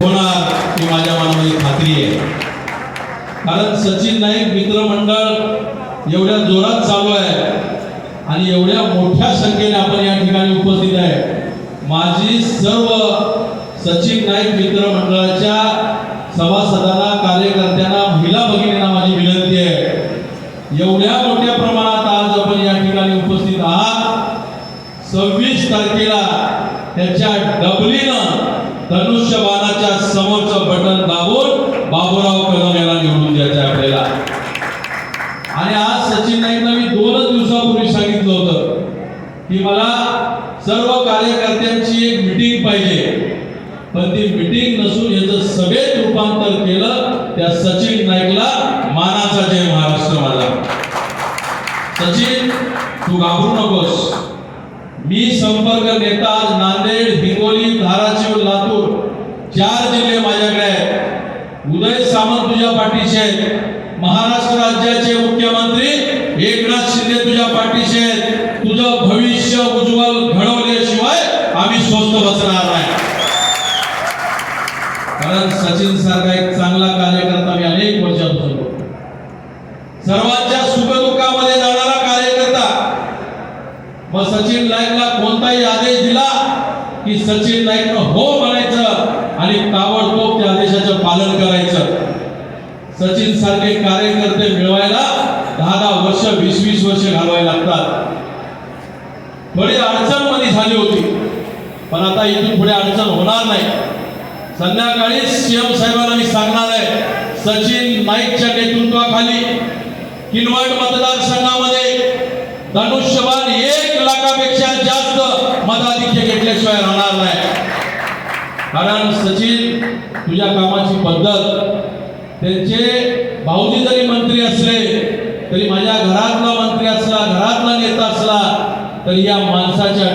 होणार ही माझ्या मनामध्ये खात्री आहे. कारण सचिन नाईक मित्रमंडळ एवढ्या जोरात चालू आहे आणि एवढ्या मोठ्या संख्येने आपण या ठिकाणी उपस्थित आहे. माझी सर्व सचिन नाईक मित्रमंडळाच्या सभासदांना कार्यकर्त्यांना महिला भगिनींना माझी विनंती आहे. एवढ्या मोठ्या प्रमाणात आज आपण या ठिकाणी उपस्थित आहात. सव्वीस तारखेला त्याच्या डबलीनं धनुष्यबाणाच्या बटन दाबून बाबूराव कदम यांना निवडून द्यायचं आपल्याला. आणि आज सचिन नाईकला मी दोनच दिवसापूर्वी सांगितलं होतं की मला सर्व कार्यकर्त्यांची एक मिटिंग पाहिजे. पण ती मिटिंग नसून याचं सभेत रूपांतर केलं त्या सचिन नाईकला मानाचा जय महाराष्ट्र माझा. सचिन तू घाबरू नकोस. मी संपर्क नेता आज नांदेड हिंगोली धाराशिव लातूर चार जिल्हे उदय सामंत तुझ्या पाठीशी आहेत. महाराष्ट्र राज्याचे मुख्यमंत्री एकनाथ शिंदे तुझ्या पाठीशी आहेत. तुझं भविष्य उज्ज्वल घडवल्याशिवाय आम्ही स्वस्त बसणार नाही. कारण सचिन सारखा एक चांगला कार्यकर्ता मी अनेक वर्षापासून सर्वांच्या सुखदुःखामध्ये जाणारा कार्यकर्ता. मग सचिन नाईकला कोणताही आदेश दिला की सचिन नाईकनं हो म्हणायचं आणि ताबडतोब त्या पालन करायचं. सचिन सारखे कार्यकर्ते मिळवायला दहा दहा वर्ष वीस वीस वर्ष घालवायला लागतात. थोडी अडचणमध्ये झाली होती. पण आता इथून पुढे अडचण होणार नाही. संध्याकाळी सीएम साहेबांना मी सांगणार आहे सचिन नाईकच्या नेतृत्वाखाली किनवट मतदारसंघामध्ये धनुष्यबाण एक लाखापेक्षा जास्त मताधिक्य घेतल्याशिवाय राहणार नाही. कारण सचिन तुझ्या कामाची पद्धत. त्यांचे भाऊजी जरी मंत्री असले तरी माझ्या घरातला मंत्री असला घरातला नेता असला तरी या माणसाच्या